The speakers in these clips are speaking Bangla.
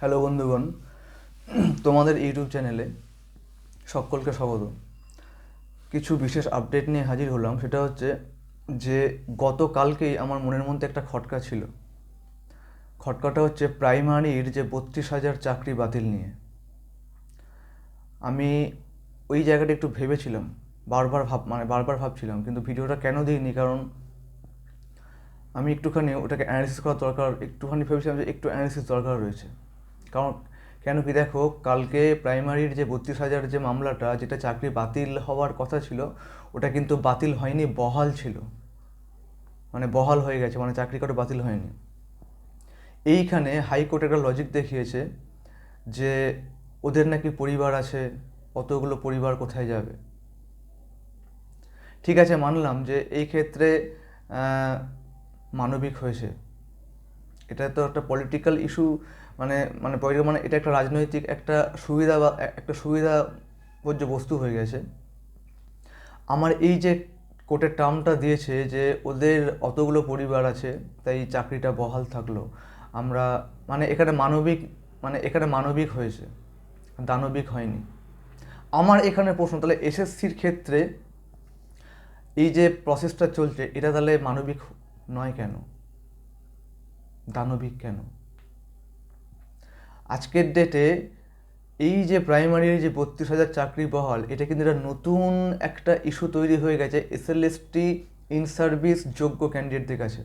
হ্যালো বন্ধুগণ, তোমাদের ইউটিউব চ্যানেলে সকলকে স্বাগত। কিছু বিশেষ আপডেট নিয়ে হাজির হলাম, সেটা হচ্ছে যে গতকালকেই আমার মনের মধ্যে একটা খটকা ছিল। খটকাটা হচ্ছে প্রাইমারির যে বত্রিশ হাজার চাকরি বাতিল নিয়ে। আমি ওই জায়গাটা একটু ভেবেছিলাম, বারবার ভাব মানে বারবার ভাবছিলাম, কিন্তু ভিডিওটা কেন দিইনি? কারণ আমি একটুখানি ওটাকে অ্যানালিসিস করার দরকার, একটুখানি ভেবেছিলাম যে একটু অ্যানালিসিস দরকার রয়েছে। কারণ কেন কি দেখো, কালকে প্রাইমারির যে বত্রিশ হাজার যে মামলাটা, যেটা চাকরি বাতিল হওয়ার কথা ছিল, ওটা কিন্তু বাতিল হয়নি, বহাল ছিল। মানে বহাল হয়ে গেছে মানে চাকরি কারও বাতিল হয়নি। এইখানে হাইকোর্ট একটা লজিক দেখিয়েছে যে ওদের নাকি পরিবার আছে, অতগুলো পরিবার কোথায় যাবে? ঠিক আছে, মানলাম যে এই ক্ষেত্রে মানবিক হয়েছে। এটা তো একটা পলিটিক্যাল ইস্যু মানে মানে মানে এটা একটা রাজনৈতিক একটা সুবিধা বা একটা সুবিধা ভোজ্য বস্তু হয়ে গেছে। আমার এই যে কোর্টের টার্মটা দিয়েছে যে ওদের অতগুলো পরিবার আছে, তাই চাকরিটা বহাল থাকল। আমরা মানে এখানে মানবিক মানে এখানে মানবিক হয়েছে, দানবিক হয়নি। আমার এখানে প্রশ্ন, তাহলে এসএসসির ক্ষেত্রে এই যে প্রসেসটা চলছে, এটা তাহলে মানবিক নয় কেন? দানবিক কেন? আজকের ডেটে এই যে প্রাইমারির যে বত্রিশ হাজার চাকরি বহাল, এটা কিন্তু একটা নতুন একটা ইস্যু তৈরি হয়ে গেছে এসএলএসটি ইন সার্ভিস যোগ্য ক্যান্ডিডেটদের কাছে।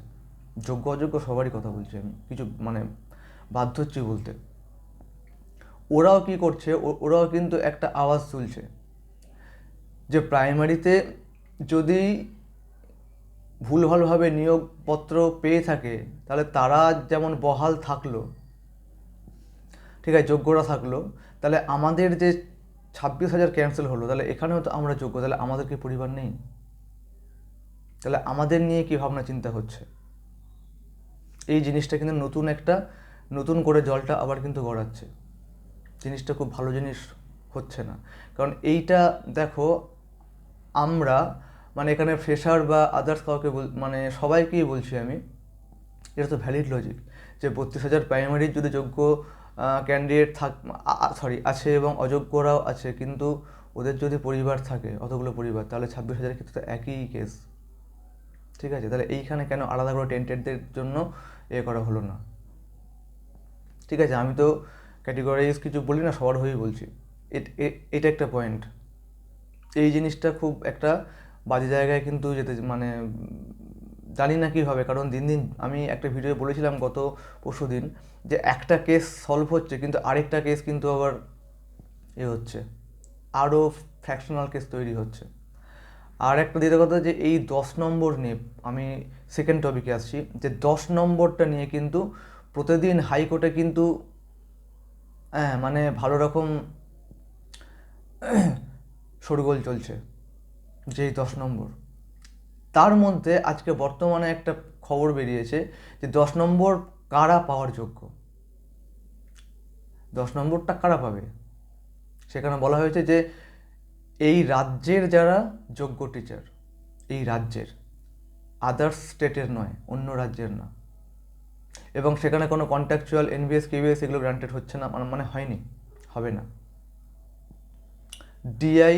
যোগ্য অযোগ্য সবারই কথা বলছি আমি, কিছু মানে বাধ্য হচ্ছি বলতে। ওরাও কি করছে ওরাও কিন্তু একটা আওয়াজ তুলছে যে প্রাইমারিতে যদি ভুলভালভাবে নিয়োগপত্র পেয়ে থাকে, তাহলে তারা যেমন বহাল থাকল ঠিক আছে, যোগ্যরা থাকল, তাহলে আমাদের যে ছাব্বিশ হাজার ক্যান্সেল হলো, তাহলে এখানেও তো আমরা যোগ্য, তাহলে আমাদের কি পরিবার নেই? তাহলে আমাদের নিয়ে কি ভাবনা চিন্তা হচ্ছে? এই জিনিসটা কিন্তু নতুন একটা, নতুন করে জলটা আবার কিন্তু গড়াচ্ছে। জিনিসটা খুব ভালো জিনিস হচ্ছে না। কারণ এইটা দেখো, আমরা মানে এখানে ফ্রেশার বা আদার্স কাউকে বল মানে সবাইকেই বলছি আমি, এটা তো ভ্যালিড লজিক যে বত্রিশ হাজার প্রাইমারির যদি যোগ্য ক্যান্ডিডেট থাক সরি আছে এবং অযোগ্যরাও আছে, কিন্তু ওদের যদি পরিবার থাকে, অতগুলো পরিবার, তাহলে ছাব্বিশ হাজারের ক্ষেত্রে একই কেস ঠিক আছে? তাহলে এইখানে কেন আলাদা করে টেন্টেডদের জন্য এ করা হলো না? ঠিক আছে? আমি তো ক্যাটেগরাইজ কিছু বলি না, সবার হয়েই বলছি। এটা একটা পয়েন্ট এই জিনিসটা খুব একটা বাজে জায়গায় কিন্তু যেতে মানে জানি না কী হবে কারণ দিন দিন আমি একটা ভিডিও বলেছিলাম গত পরশু দিন যে একটা কেস সলভ হচ্ছে, কিন্তু আরেকটা কেস কিন্তু আবার এ হচ্ছে আরও ফ্র্যাকশনাল কেস তৈরি হচ্ছে। আর একটা দ্বিতীয় কথা যে এই দশ নম্বর নিয়ে আমি সেকেন্ড টপিকে আসছি, যে দশ নম্বরটা নিয়ে কিন্তু প্রতিদিন হাইকোর্টে কিন্তু হ্যাঁ মানে ভালো রকম শোরগোল চলছে যেই দশ নম্বর। তার মধ্যে আজকে বর্তমানে একটা খবর বেরিয়েছে যে দশ নম্বর কারা পাওয়ার যোগ্য? দশ নম্বরটা কারা পাবে? সেখানে বলা হয়েছে যে এই রাজ্যের যারা যোগ্য টিচার এই রাজ্যের আদার্স স্টেটের নয়, অন্য রাজ্যের না। এবং সেখানে কোনো কন্ট্রাকচুয়াল এনবিএস কেবিএস এগুলো গ্রান্টেড হচ্ছে না মানে হয়নি, হবে না। ডিআই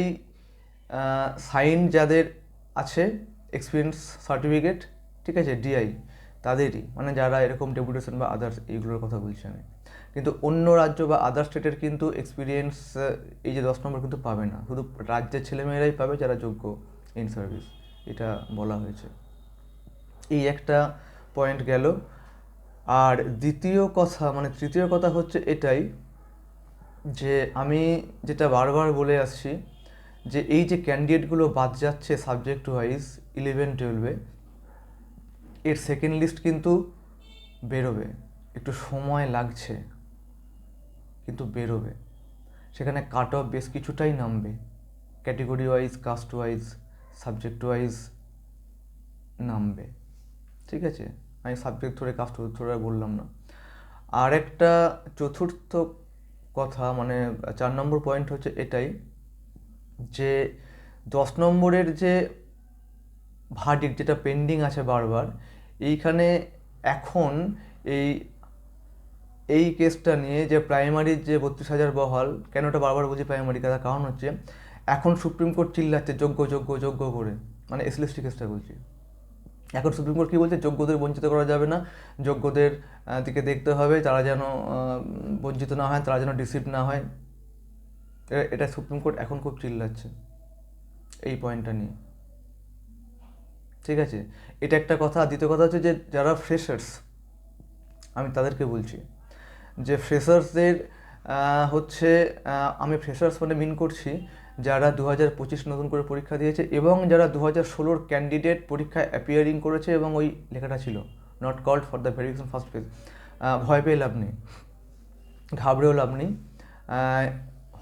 সাইন যাদের আছে এক্সপিরিয়েন্স সার্টিফিকেট ঠিক আছে ডিআই তাদেরই। মানে যারা এরকম ডেপুটেশন বা আদার্স এইগুলোর কথা বলছি আমি। কিন্তু অন্য রাজ্য বা আদার স্টেটের কিন্তু এক্সপিরিয়েন্স এই যে দশ নম্বর কিন্তু পাবে না। শুধু রাজ্যের ছেলেমেয়েরাই পাবে যারা যোগ্য ইন সার্ভিস এটা বলা হয়েছে। এই একটা পয়েন্ট গেল। আর দ্বিতীয় কথা মানে তৃতীয় কথা হচ্ছে এটাই যে আমি যেটা বারবার বলে আসছি যে এই যে ক্যান্ডিডেটগুলো বাদ যাচ্ছে সাবজেক্ট ওয়াইজ ইলেভেন, টুয়েলভে। এর সেকেন্ড লিস্ট কিন্তু বেরোবে। একটু সময় লাগছে, কিন্তু বেরোবে। সেখানে কাট অফ বেশ কিছুটাই নামবে। Category wise caste wise subject wise নামবে। ঠিক আছে? আমি সাবজেক্ট ধরে কাস্ট ধরে বললাম না। আর একটা চতুর্থ কথা মানে চার নম্বর পয়েন্ট হচ্ছে এটাই যে দশ নম্বরের যে ভার্ডিক যেটা পেন্ডিং আছে বারবার, এইখানে এখন এই এই কেসটা নিয়ে যে প্রাইমারির যে বত্রিশ হাজার বহাল, কেন ওটা বারবার বলছি প্রাইমারি তার কারণ হচ্ছে, এখন সুপ্রিম কোর্ট চিল্লাচ্ছে যোগ্য যোগ্য যোগ্য করে মানে এসএলএসটি কেসটা বলছি। এখন সুপ্রিম কোর্ট কী বলছে? যোগ্যদের বঞ্চিত করা যাবে না, যোগ্যদের দিকে দেখতে হবে, তারা যেন বঞ্চিত না হয়, তারা যেন ডিসিভ না হয়। এটা সুপ্রিম কোর্ট এখন খুব চিল্লাচ্ছে, এই পয়েন্টটা নিয়ে। ঠিক আছে? এটা একটা কথা। দ্বিতীয় কথা হচ্ছে যে, যারা ফ্রেশার্স আমি তাদেরকে বলছি যে ফ্রেশার্সদের হচ্ছে আমি ফ্রেশার্স মানে মিন করছি যারা দু হাজার পঁচিশ নতুন করে পরীক্ষা দিয়েছে এবং যারা দু হাজার ষোলোর ক্যান্ডিডেট পরীক্ষায় অ্যাপিয়ারিং করেছে এবং ওই লেখাটা ছিল not called for the verification first phase ভয় পেয়ে লাভ নেই। ঘাবড়েও লাভ নেই।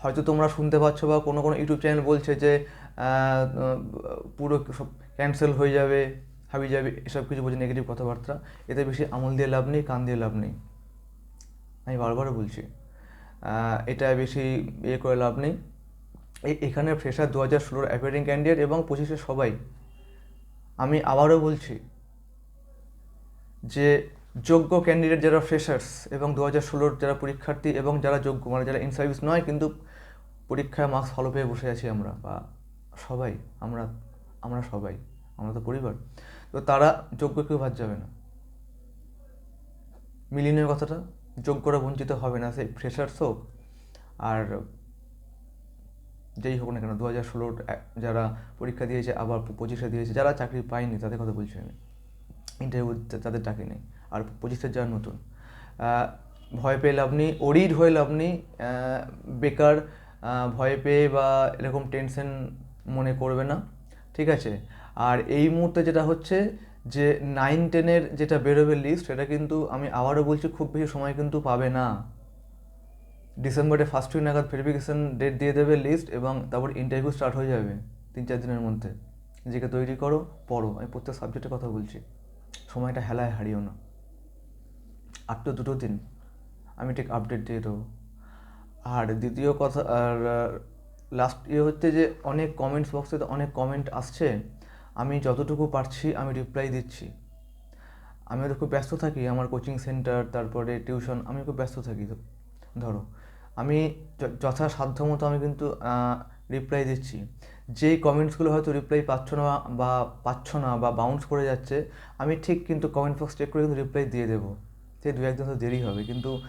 হয়তো তোমরা শুনতে পাচ্ছ বা কোনো কোনো ইউটিউব চ্যানেল বলছে যে পুরো সব ক্যান্সেল হয়ে যাবে, হাবি যাবে, এসব কিছু বলছে নেগেটিভ কথাবার্তা। এতে বেশি আমল দিয়ে লাভ নেই, কান দিয়ে লাভ নেই। আমি বারবার বলছি এটা বেশি ইয়ে করে লাভ নেই। এখানে ফ্রেশার দু হাজার ষোলোর অ্যাপিয়ারিং ক্যান্ডিডেট এবং পঁচিশে সবাই। আমি আবারও বলছি যে, যোগ্য ক্যান্ডিডেট যারা ফ্রেশার্স এবং দু হাজার ষোলোর যারা পরীক্ষার্থী এবং যারা যোগ্য মানে যারা ইন সার্ভিস নয়, কিন্তু পরীক্ষায় মার্কস ভালো পেয়ে বসে আছি আমরা, বা সবাই, আমরা আমরা সবাই, আমরা তো পরিবার। তো তারা যোগ্য কেউ বাদ যাবে না। মিলিনের কথাটা, যোগ্যরা বঞ্চিত হবে না, সেই ফ্রেশার্স হোক, আর যেই হোক না কেন দু হাজার ষোলোর যারা পরীক্ষা দিয়েছে, আবার পঁচিশে দিয়েছে, যারা চাকরি পায়নি, তাদের কথা বলছি আমি। ইন্টারভিউ তাদের ডাকেনি আর পঁচিশের যারা নতুন ভয় পেয়ে লাভ নেই, অরিড হয়ে লাভ নেই বেকার ভয় পেয়ে বা এরকম টেনশন মনে করবে না। ঠিক আছে? আর এই মুহূর্তে যেটা হচ্ছে যে নাইন টেনের যেটা বেরোবে লিস্ট সেটা কিন্তু আমি আবারও বলছি খুব বেশি সময় কিন্তু পাবে না। ডিসেম্বরে ফার্স্ট উইক নাগাদ ভেরিফিকেশন ডেট দিয়ে দেবে লিস্ট এবং তারপর ইন্টারভিউ স্টার্ট হয়ে যাবে তিন, চার দিনের মধ্যে। নিজেকে তৈরি করো, পড়ো, আমি প্রত্যেক সাবজেক্টের কথা বলছি। সময়টা হেলায় হারিও না। আর তো দুটো দিন। আমি ঠিক আপডেট দিয়ে দেবো। আর দ্বিতীয় কথা, আর লাস্ট ইয়ে হচ্ছে যে অনেক কমেন্টস বক্সে তো অনেক কমেন্ট আসছে। আমি যতটুকু পারছি আমি রিপ্লাই দিচ্ছি। আমি তো খুব ব্যস্ত থাকি, আমার কোচিং সেন্টার তারপরে টিউশন আমি খুব ব্যস্ত থাকি ধরো। আমি য- যথাসাধ্য মতো আমি কিন্তু রিপ্লাই দিচ্ছি। যেই কমেন্টসগুলো হয়তো রিপ্লাই পাচ্ছ না বা পাচ্ছ না বা বাউন্স করে যাচ্ছে, আমি ঠিক কিন্তু কমেন্ট বক্স চেক করে কিন্তু রিপ্লাই দিয়ে দেবো। সে দু একদিন তো দেরি হবে, কিন্তু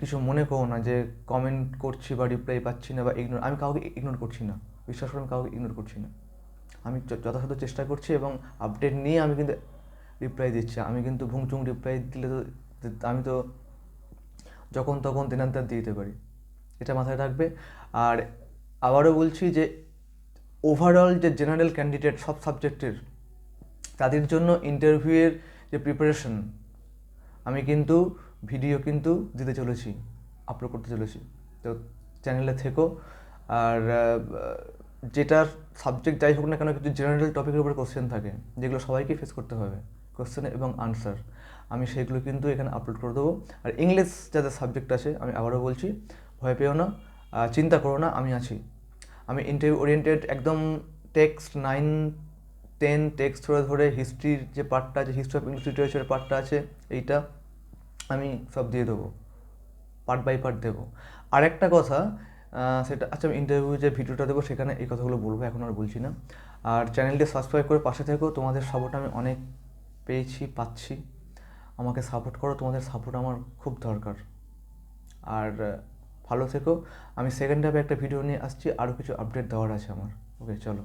কিছু মনে করো না যে কমেন্ট করছি বা রিপ্লাই পাচ্ছি না বা ইগনোর আমি কাউকে ইগনোর করছি না। বিশ্বাস করে আমি কাউকে ইগনোর করছি না। আমি যথাসাধ্য চেষ্টা করছি এবং আপডেট নিয়ে আমি কিন্তু রিপ্লাই দিচ্ছি। আমি কিন্তু ভুংচুং রিপ্লাই দিলে তো, আমি তো যখন তখন দিনান্তার দিয়ে দিতে পারি। এটা মাথায় রাখবে। আর আবারও বলছি যে ওভারঅল যে জেনারেল ক্যান্ডিডেট সব সাবজেক্টের তাদের জন্য ইন্টারভিউয়ের যে প্রিপারেশন আমি কিন্তু ভিডিও কিন্তু দিতে চলেছি আপলোড করতে চলেছি। তো চ্যানেলে থেকো। আর যেটার সাবজেক্ট যাই হোক না কেন কিছু জেনারেল টপিকের উপরে কোশ্চেন থাকে, যেগুলো সবাইকে ফেস করতে হবে কোশ্চেন এবং আনসার আমি সেগুলো কিন্তু এখানে আপলোড করে দেবো। আর ইংলিশ যাদের সাবজেক্ট আছে, আমি আবারও বলছি, ভয় পেও না চিন্তা করো না, আমি আছি। আমি ইন্টারভিউ ওরিয়েন্টেড একদম টেক্সট নাইন টেন টেক্সট ধরে ধরে হিস্ট্রির যে পার্টটা আছে হিস্ট্রি অফ ইংলিশ লিটারেচারের পার্টটা আছে, এইটা আমি সব দিয়ে দেবো পার্ট বাই পার্ট দেবো। আর একটা কথা সেটা আচ্ছা আমি ইন্টারভিউ যে ভিডিওটা দেবো, সেখানে এই কথাগুলো বলব, এখন আর বলছি না। আর চ্যানেলটি সাবস্ক্রাইব করে পাশে থেকো, তোমাদের সাপোর্ট আমি অনেক পেয়েছি, পাচ্ছি। আমাকে সাপোর্ট করো, তোমাদের সাপোর্ট আমার খুব দরকার। আর, ভালো থেকো। আমি সেকেন্ড হাফে একটা ভিডিও নিয়ে আসছি আরও কিছু আপডেট দেওয়ার আছে আমার। ওকে চলো।